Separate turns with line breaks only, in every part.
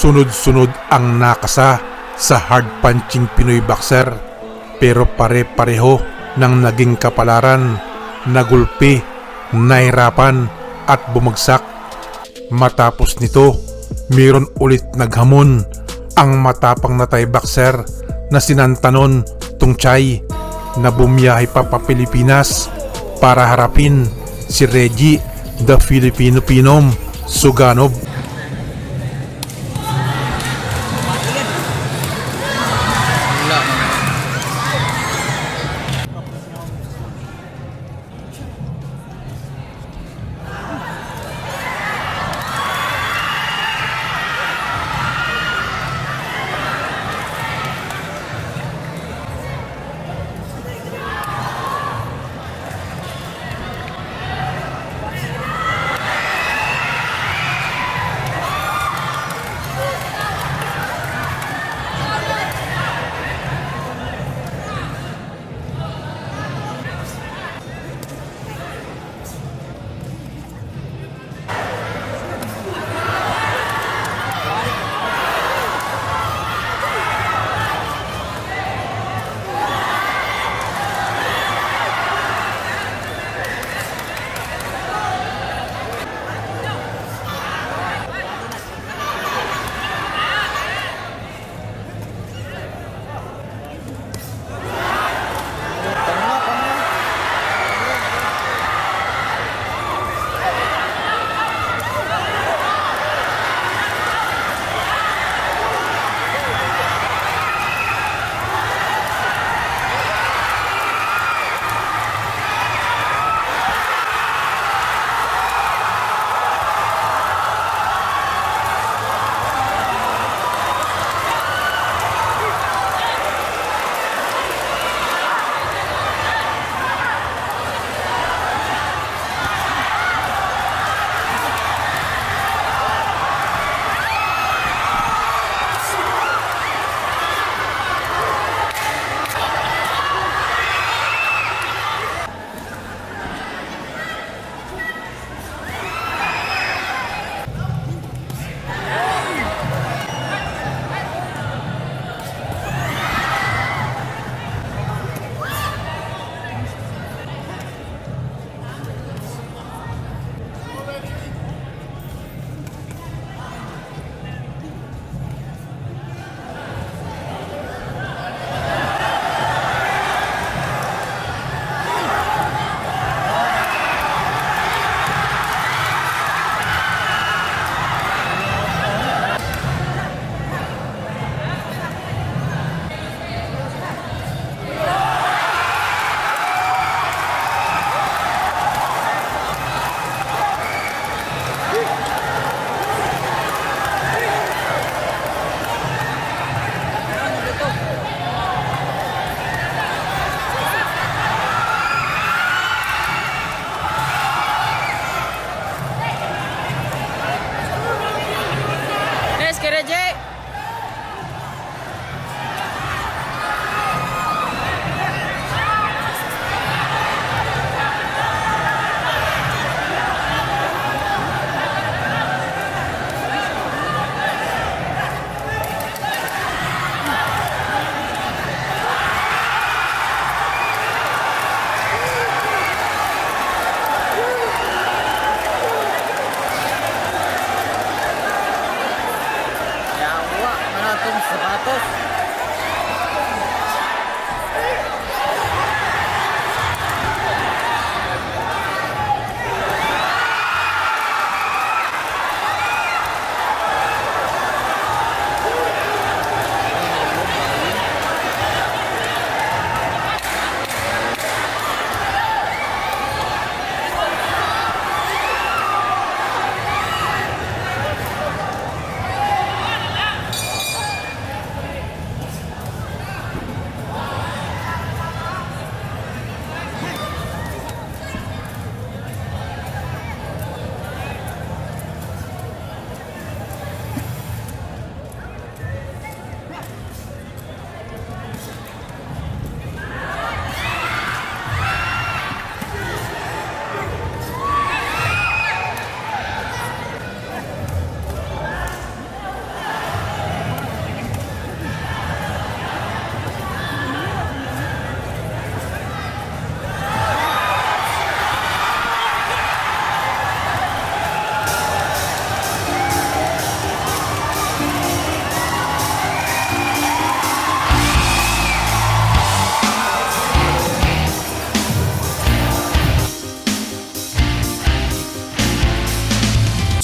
Sunod-sunod ang nakasa sa hard punching Pinoy boxer pero pare-pareho ng naging kapalaran, nagulpi, nahirapan at bumagsak. Matapos nito, mayroon ulit naghamon ang matapang na Thai boxer na sinantanon Tungchay na bumiyahe pa pa Pilipinas para harapin si Reggie the Filipino Pinom Suganov.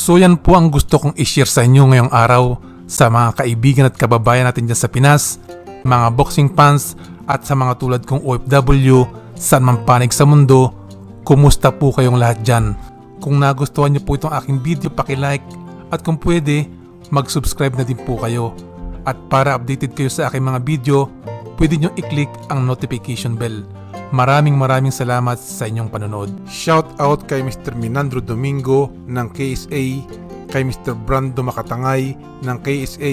So yan po ang gusto kong i-share sa inyo ngayong araw sa mga kaibigan at kababayan natin dyan sa Pinas, mga boxing fans at sa mga tulad kong OFW, saan man panig sa mundo, kumusta po kayong lahat dyan? Kung nagustuhan niyo po itong aking video, like at kung pwede, mag-subscribe na din po kayo. At para updated kayo sa aking mga video, pwede nyo i-click ang notification bell. Maraming maraming salamat sa inyong panonood. Shout out kay Mr. Minandro Domingo ng KSA, kay Mr. Brando Makatangay ng KSA,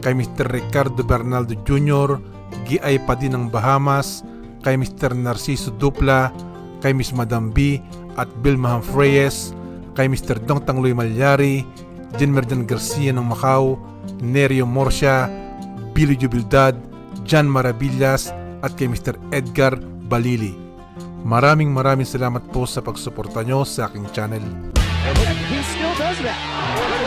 kay Mr. Ricardo Bernaldo Jr., GI pa din ng Bahamas, kay Mr. Narciso Dupla, kay Miss Madam B at Bill Maham Reyes, kay Mr. Dong Tangloy Malyari, Jen Merdan Garcia ng Macau, Nerio Morsia, Billy Jubildad, Jan Maravillas at kay Mr. Edgar Balili. Maraming maraming salamat po sa pagsuporta nyo sa aking channel.
He still does that.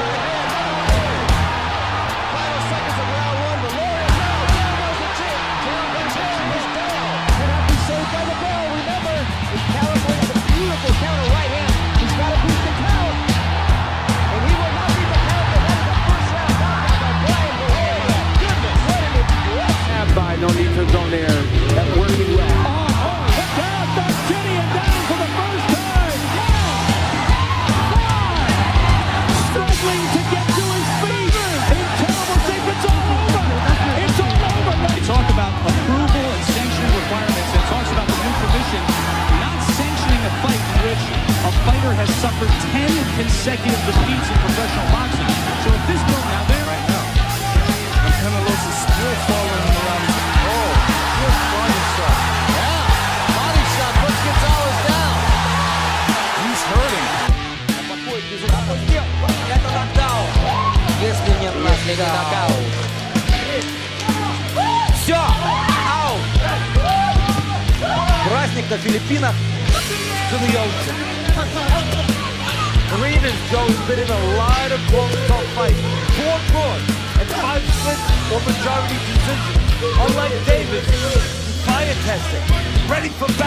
10 consecutive defeats in professional boxing. So if this goes now there, right now,
Penelos is still following him around. Oh, good body shot. Yeah, body shot puts Gonzalez down. He's hurting.
Это нокдаун. Если нет последний нокаут. Все! Ау! Праздник на Филиппинах. Three
of his goals been in a lot of close top fights. Four draws and five splits or majority decisions. Unlike Davis, fire testing, ready for battle.